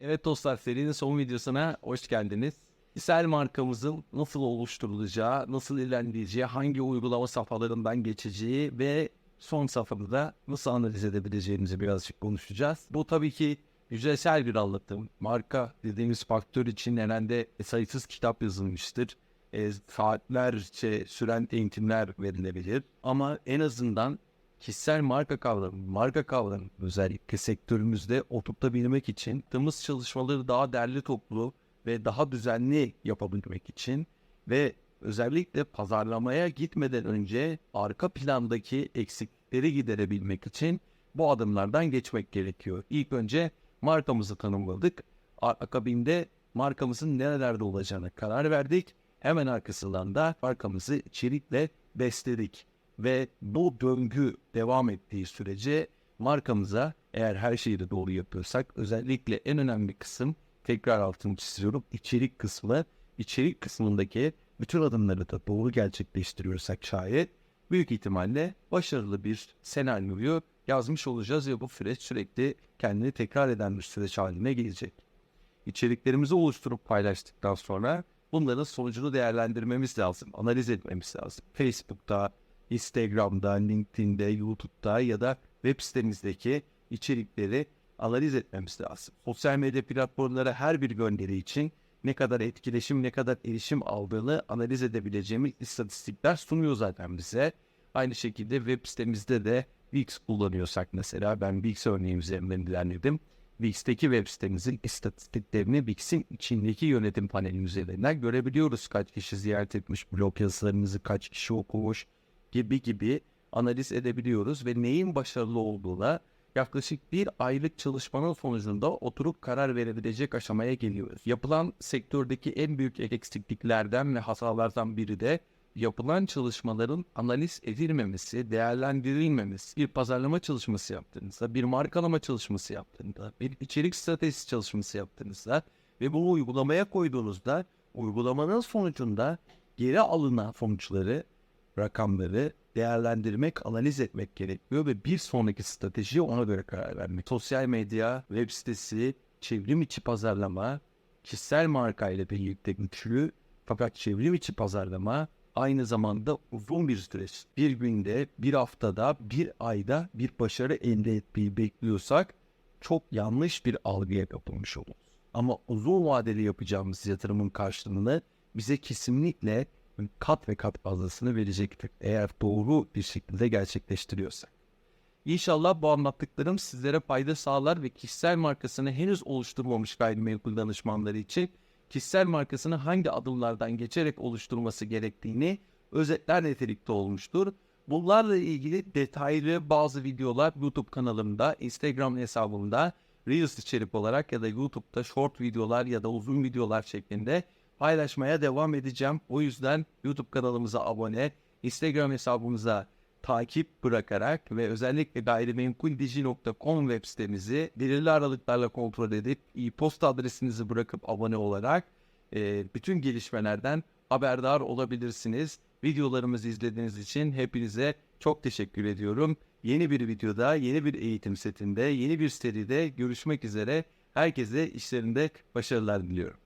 Evet dostlar serinin son videosuna hoş geldiniz. Kişisel markamızın nasıl oluşturulacağı, nasıl ilerleyeceği, hangi uygulama safhalarından geçeceği ve son safhada nasıl analiz edebileceğimizi birazcık konuşacağız. Bu tabii ki yüzeysel bir anlatım. Marka dediğimiz faktör için herhalde sayısız kitap yazılmıştır. E, saatlerce süren eğitimler verilebilir. Ama en azından kişisel marka kavramı, marka kavramı özellikle sektörümüzde oturtabilmek için yaptığımız çalışmaları daha derli toplu ve daha düzenli yapabilmek için ve özellikle pazarlamaya gitmeden önce arka plandaki eksikleri giderebilmek için bu adımlardan geçmek gerekiyor. İlk önce markamızı tanımladık. Akabinde markamızın nerelerde olacağına karar verdik. Hemen arkasından da markamızı içerikle besledik ve bu döngü devam ettiği sürece markamıza eğer her şeyi de doğru yapıyorsak özellikle en önemli kısım tekrar altını çiziyorum içerik kısmı içerik kısmındaki bütün adımları da doğru gerçekleştiriyorsak şayet büyük ihtimalle başarılı bir senaryoyu yazmış olacağız ve bu süreç sürekli kendini tekrar eden bir süreç haline gelecek. İçeriklerimizi oluşturup paylaştıktan sonra bunların sonucunu değerlendirmemiz lazım, analiz etmemiz lazım. Facebook'ta, Instagram'da, LinkedIn'de, YouTube'da ya da web sitemizdeki içerikleri analiz etmemiz lazım. Sosyal medya platformlara her bir gönderi için ne kadar etkileşim, ne kadar erişim aldığını analiz edebileceğimiz istatistikler sunuyor zaten bize. Aynı şekilde web sitemizde de Wix kullanıyorsak mesela ben Wix örneği üzerinden ilerledim. Wix'teki web sitemizin istatistiklerini Wix'in içindeki yönetim paneli üzerinden görebiliyoruz. Kaç kişi ziyaret etmiş, blog yazılarımızı kaç kişi okumuş gibi gibi analiz edebiliyoruz ve neyin başarılı olduğuna yaklaşık bir aylık çalışmanın sonucunda oturup karar verebilecek aşamaya geliyoruz. Yapılan sektördeki en büyük eksikliklerden ve hatalardan biri de yapılan çalışmaların analiz edilmemesi, değerlendirilmemesi. Bir pazarlama çalışması yaptığınızda, bir markalama çalışması yaptığınızda, bir içerik stratejisi çalışması yaptığınızda ve bunu uygulamaya koyduğunuzda uygulamanın sonucunda geri alınan sonuçları, rakamları değerlendirmek, analiz etmek gerekiyor ve bir sonraki stratejiye ona göre karar vermek. Sosyal medya, web sitesi, çevrim içi pazarlama, kişisel marka ile birlikte güçlü fakat çevrim içi pazarlama aynı zamanda uzun bir süreç. Bir günde, bir haftada, bir ayda bir başarı elde etmeyi bekliyorsak çok yanlış bir algıya kapılmış oluruz. Ama uzun vadeli yapacağımız yatırımın karşılığını bize kesinlikle kat ve kat fazlasını verecektir. Eğer doğru bir şekilde gerçekleştiriyorsak. İnşallah bu anlattıklarım sizlere fayda sağlar ve kişisel markasını henüz oluşturmamış gayrimenkul danışmanları için kişisel markasını hangi adımlardan geçerek oluşturması gerektiğini özetler nitelikte olmuştur. Bunlarla ilgili detaylı bazı videolar YouTube kanalımda, Instagram hesabımda, Reels içerik olarak ya da YouTube'da short videolar ya da uzun videolar şeklinde paylaşmaya devam edeceğim. O yüzden YouTube kanalımıza abone, Instagram hesabımıza takip bırakarak ve özellikle gayrimenkuldigi.com web sitemizi belirli aralıklarla kontrol edip e-posta adresinizi bırakıp abone olarak e, bütün gelişmelerden haberdar olabilirsiniz. Videolarımızı izlediğiniz için hepinize çok teşekkür ediyorum. Yeni bir videoda, yeni bir eğitim setinde, yeni bir seride görüşmek üzere. Herkese işlerinde başarılar diliyorum.